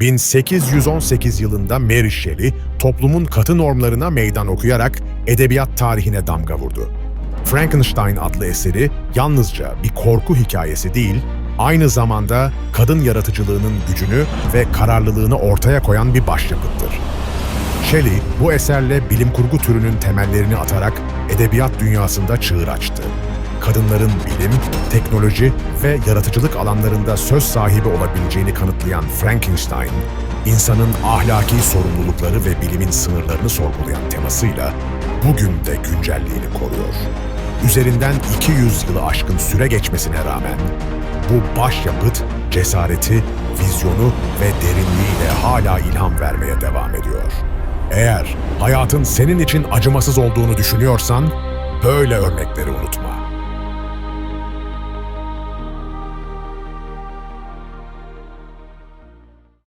1818 yılında Mary Shelley toplumun katı normlarına meydan okuyarak edebiyat tarihine damga vurdu. Frankenstein adlı eseri yalnızca bir korku hikayesi değil, aynı zamanda kadın yaratıcılığının gücünü ve kararlılığını ortaya koyan bir başyapıttır. Shelley bu eserle bilim kurgu türünün temellerini atarak edebiyat dünyasında çığır açtı. Kadınların bilim, teknoloji ve yaratıcılık alanlarında söz sahibi olabileceğini kanıtlayan Frankenstein, insanın ahlaki sorumlulukları ve bilimin sınırlarını sorgulayan temasıyla bugün de güncelliğini koruyor. Üzerinden 200 yılı aşkın süre geçmesine rağmen bu başyapıt cesareti, vizyonu ve derinliğiyle hala ilham vermeye devam ediyor. Eğer hayatın senin için acımasız olduğunu düşünüyorsan, böyle örnekleri unutma.